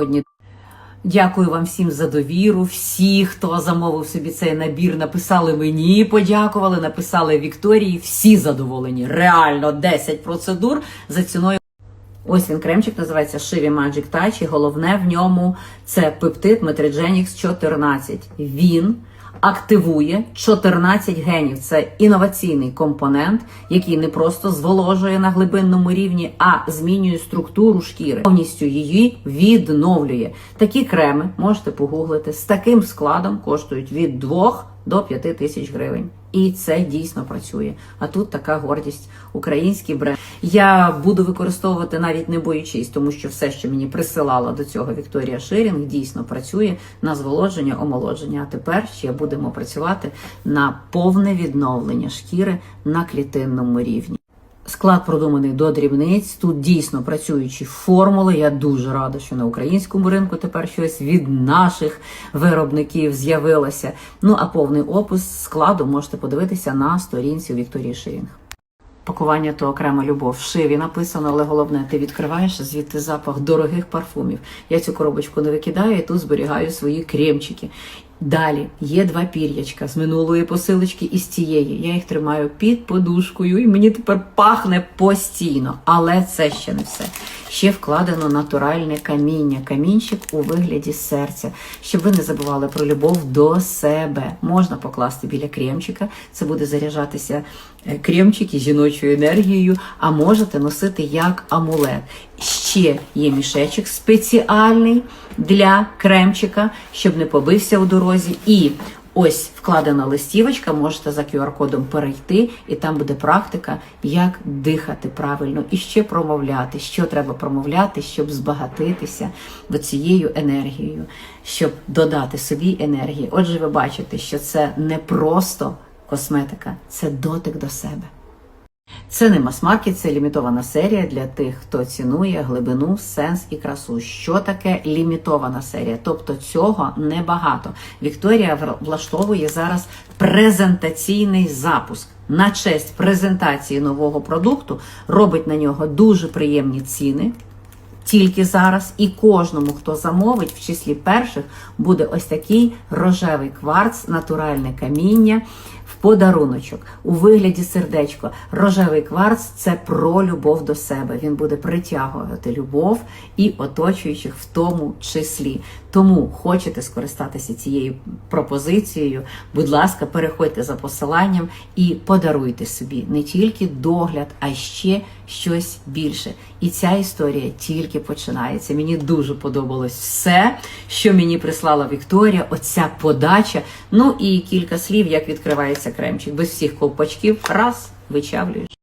сьогодні. Дякую вам всім за довіру. Всі, хто замовив собі цей набір, написали мені, подякували, написали Вікторії. Всі задоволені. Реально 10 процедур за ціною. Ось він кремчик називається Shivy Magic Touch, і головне в ньому це пептид Metrigenix 14. Він активує 14 генів. Це інноваційний компонент, який не просто зволожує на глибинному рівні, а змінює структуру шкіри, повністю її відновлює. Такі креми можете погуглити з таким складом коштують від 2 до 5 тисяч гривень. І це дійсно працює. А тут така гордість, український бренд. Я буду використовувати навіть не боючись, тому що все, що мені присилала до цього Вікторія Ширінг, дійсно працює на зволодження, омолодження. А тепер ще будемо працювати на повне відновлення шкіри на клітинному рівні. Склад продуманий до дрібниць. Тут дійсно працюючі формули. Я дуже рада, що на українському ринку тепер щось від наших виробників з'явилося. Ну а повний опис складу можете подивитися на сторінці Вікторії Ширінг. Пакування то окрема любов. Шиві написано, але головне, ти відкриваєш звідти запах дорогих парфумів. Я цю коробочку не викидаю і тут зберігаю свої кремчики. Далі є два пір'ячка з минулої посилочки і з цієї. Я їх тримаю під подушкою, і мені тепер пахне постійно. Але це ще не все. Ще вкладено натуральне каміння, камінчик у вигляді серця, щоб ви не забували про любов до себе. Можна покласти біля кремчика, це буде заряджатися е, кремчик із жіночою енергією, а можете носити як амулет. Ще є мішечок спеціальний для кремчика, щоб не побився у дорозі. І ось вкладена листівочка, можете за QR-кодом перейти, і там буде практика, як дихати правильно і ще промовляти, що треба промовляти, щоб збагатитися цією енергією, щоб додати собі енергії. Отже, ви бачите, що це не просто косметика, це дотик до себе. Це не мас-маркет, це лімітована серія для тих, хто цінує глибину, сенс і красу. Що таке лімітована серія? Тобто цього небагато. Вікторія влаштовує зараз презентаційний запуск. На честь презентації нового продукту робить на нього дуже приємні ціни. Тільки зараз і кожному, хто замовить, в числі перших, буде ось такий рожевий кварц, натуральне каміння подаруночок у вигляді сердечко. Рожевий кварц це про любов до себе. Він буде притягувати любов і оточуючих в тому числі. Тому хочете скористатися цією пропозицією, будь ласка, переходьте за посиланням і подаруйте собі не тільки догляд, а ще щось більше. І ця історія тільки починається. Мені дуже подобалось все, що мені прислала Вікторія. Оця подача. Ну і кілька слів, як відкривається кремчик. Без всіх ковпачків. Раз вичавлюєш.